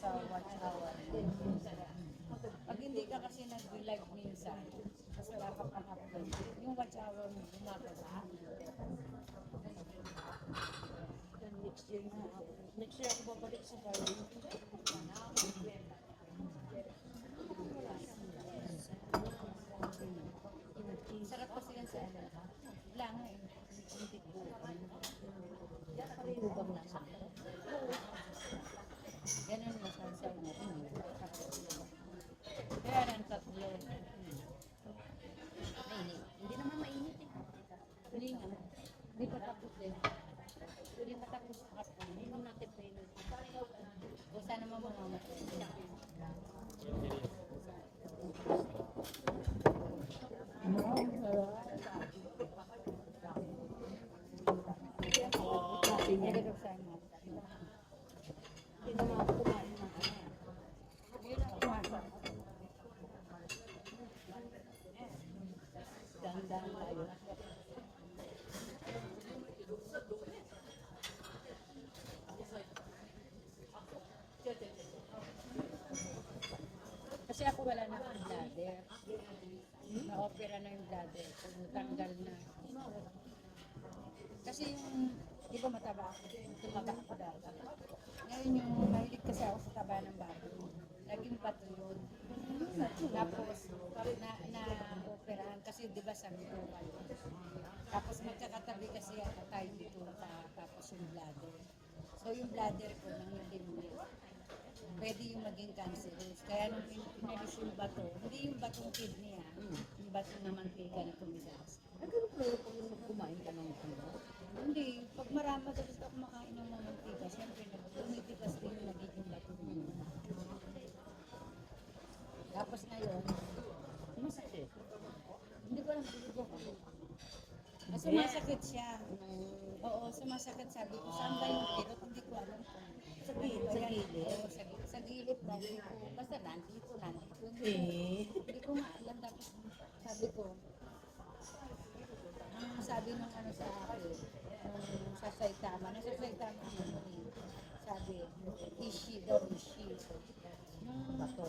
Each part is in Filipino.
sa watch hour. Pag hindi ka kasi nag-live minsan, tapos wala ka pang upload, yung watch hour mo, gumagawa. Next year na. Next year ako babalik sa Darwin. Sarap kasi yan sa ano. Wala nga eh. Hindi ko. Hubang na sa Ganun masasaw na rin. Kaya ng tatlo. Mainit. Hindi naman mainit eh. Hindi nga. Hindi pa tapos eh. Hindi pa tapos ang hapon. Hindi naman natin mainit. O sana mamamatay. Sabi niya. Hindi ko sana. Hindi naman ako kumain ng ano. Dandan tayo. Kasi ako wala na akong bladder. Na-opera na yung bladder. Tanggal na. Kasi yung, di ba mataba ako? Tumaba ako dati. Ngayon yung mahilig kasi ako sa taba ng baboy. Naging bato yun. Tapos, na, kasi di ba sabi ko kayo. Tapos magkakatabi kasi ako tayo dito ta, tapos yung bladder. So yung bladder ko nang hindi pwede yung maging cancerous. Kaya nung pin- pinalis yung bato, hindi yung batong kidney ah, yung bato na mantika na tumigas. Ay, ganun pero pag kumain ka ng ano. Hindi, pag marami ka gusto kumakain ng mga Sabi ko, saan ba yung kirot? Hindi ko alam kung Sa gilid. Sa gilid. Sa, sa gilid dahil ko. Basta nandito, nandito. Eh. Hindi ko nga alam. Tapos sabi ko, ang sabi ng ano sa akin, nung sa Saitama, nasa Saitama ako nun eh. Sabi, ishi daw, ishi. Nung, Bato.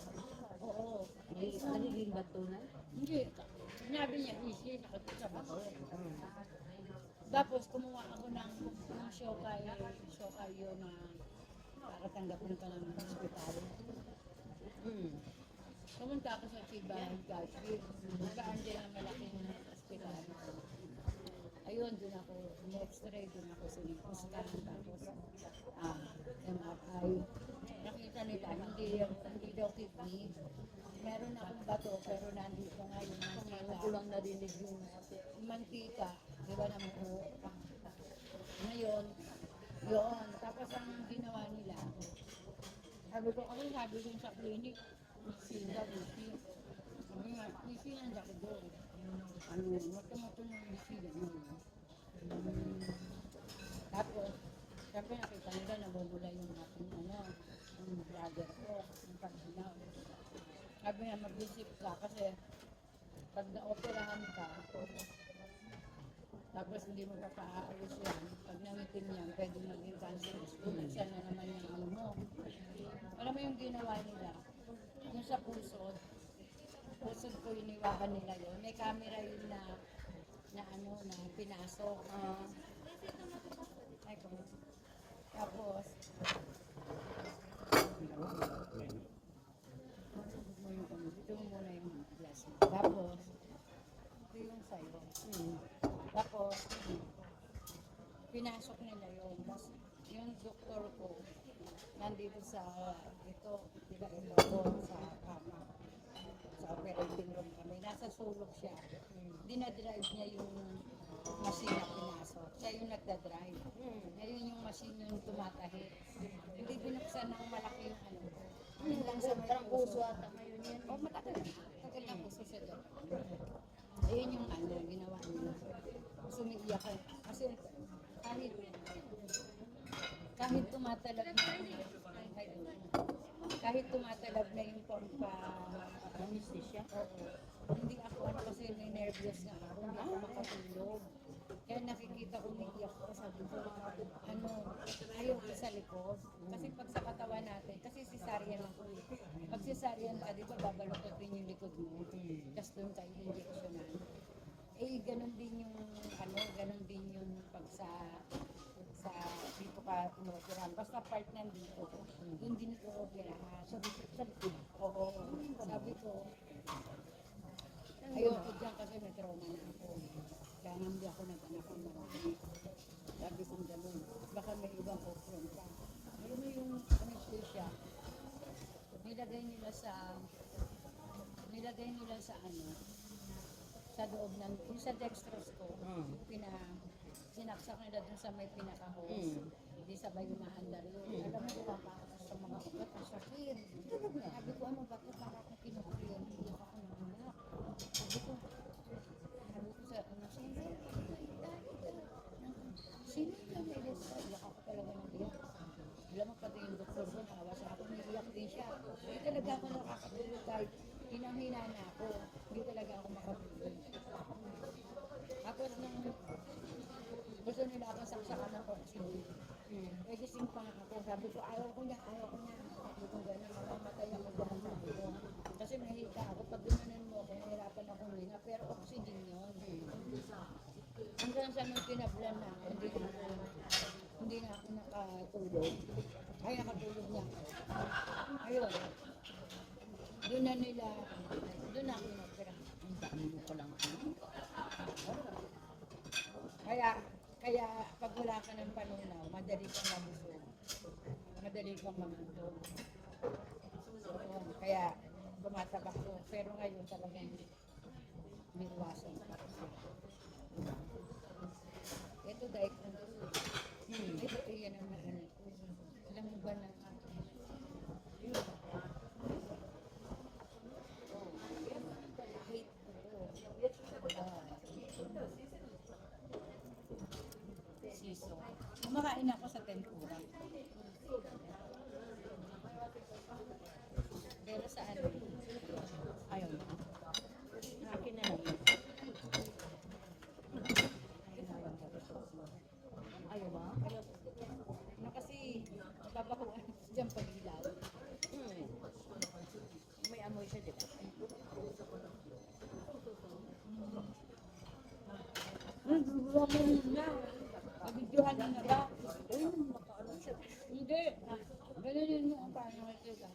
oo. May nagiging bato na. Hindi. Sinabi niya, easy, nakatid sa bato. Tapos kumuha ako ng, ng shokay, shokay yun na para tanggapin ka ng hospital. Mm. Pumunta ako sa Chiba, Gashville. Nagaan din ang malaking hospital. Ayun, dun ako, in-x-ray, dun ako sinipuskan, tapos ah, MRI. Nakita nila, hindi, hindi daw kidney. Meron akong bato, pero nandito nga yung mantika. ko lang narinig yung mantika, di ba naman po? Yun. Tapos ang ginawa nila, sabi ko, ako sabi ko sa clinic, isi daw, isi. Sabi nga, isi lang ako doon. Ano, matamoto ng isi, gano'n. Hmm. Tapos, sabi nakita nila, nabubula yung aking, ano, yung brother ko, yung pag-inaw. Sabi nga, mag-isip ka kasi pag na-operahan ka, tapos hindi mo papaayos yan, nangitim yan, pwede maging cancerous. Bumagsan na naman yung ano mo. Alam mo yung ginawa nila, yung sa pusod, pusod ko iniwakan nila yun. May camera yun na, na ano, na pinasok. ah, Ay, kung, tapos, ano, mo muna yung glass mo. Tapos, ito yung sa'yo. mm. Tapos, pinasok nila yun. Tapos, yung doktor ko, nandito sa, ito, diba ito ko, sa kama. Sa operating room kami. Nasa sulok siya. Dinadrive niya yung machine na pinasok. Siya yung nagdadrive. Ngayon yung machine yung tumatahi. Hindi binuksan ng malaki yung ano. Yun lang sa may puso ata ngayon yan. Oh, matagal. Matagal na puso siya doon. Ayun yung ano, ginawa niya. Sumiiyak ka. Kasi kahit tumatalag na, kahit tumatalag na yung pampa anesthesia, oo. Hindi ako ano kasi nervous na ako, hindi ako makatulog. Kaya nakikita ko umiiyak ko, sabi ko, ano, ayaw ko sa likod. Kasi pag sa katawan natin, kasi sisarian ako eh. Pag sisarian ka, di ba babalokotin yung likod mo? Tapos doon tayo injeksyonan. Eh, ganun din yung, ano, ganun din yung pag sa dito ka tumutirahan. Basta part nandito, doon din operahan. Sabi ko, sabi ko, oo, sabi ko, ayoko dyan kasi may trauma na ako. Kaya nga hindi ako nag-anak ng marami. Sabi ko gano'n, baka may ibang option pa. Alam mo yung anesthesia, nilagay nila sa, nilagay nila sa ano, sa loob ng, yung sa dextroscope, Mm. pina, sinaksak nila dun sa may pinaka-hose. Mm. Hindi sabay umaandar yun. Alam mo, pumapasok sa mga ugat, ang sakit. Sabi ko, ano, bakit para akong kinukuryente? Iyak ako ng anak. Sabi ko, sabi ko sa ano, sino? Sino yung may lesa? Iyak ako talaga ng iyak. Alam mo pati yung doktor ko, nakawa sa ako, naiiyak din siya. Hindi talaga ako nakakatulog kahit hinang-hina na ako. Hindi talaga ako makatulog. Tapos nung gusto nila akong saksakan ng oxygen. Mm. Eh, gising pa ako. Sabi ko, ayaw ko niya, ayaw ko niya. Sabi ko, gano'n, mamamatay ako dyan. Sabi ko. Kasi nahihita ako. Pag gumanon mo ako, nahirapan ako huminga. Pero oxygen yun. Hanggang sa nung tinablan na ako, hindi na ako, hindi na ako nakatulog. Ay, nakatulog niya. Ayun. Doon na nila, doon na ako nagpira. Ang dami mo palang ano. Kaya, kaya pag wala ka ng panunaw, madali kang mabusog. Madali kang mabusog. Yun, kaya bumatabak ko. Pero ngayon talagang may iwasan pa. Ito dahil kung Hmm. ito iyan ang ano. Alam mo ba na yun. Hate ko to. Ah. siso. Kumakain ako sa tempura. Pero sa ano? Ayaw mo. Akin na lang. Ayaw ba? Ano kasi, nababakuan dyan pag ilaw. Mm. May amoy siya, di ba? Hmm, gumawa mo na. Mabidyohan na na ba? Uy, makaano siya. Hindi. Ganun mo ang paano kita.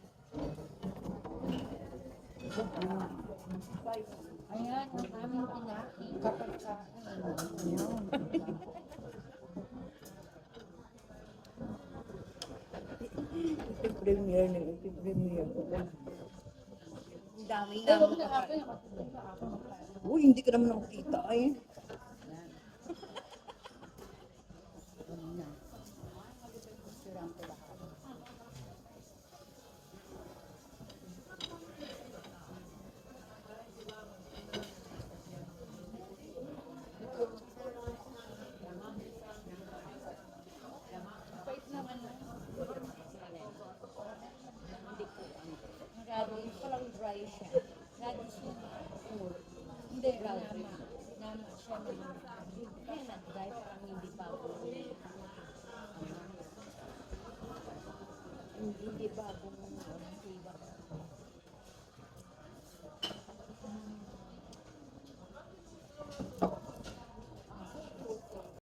Ayan, ang aming kinain kapag ka, yun. Iti-premiere na iti-premiere ko. Ang dami na. Uy, hindi ka naman nakakita eh. siya. Radi siya or hindi Raudi. Nama siya na kaya nag-drive parang hindi pa ako. Hindi ba ako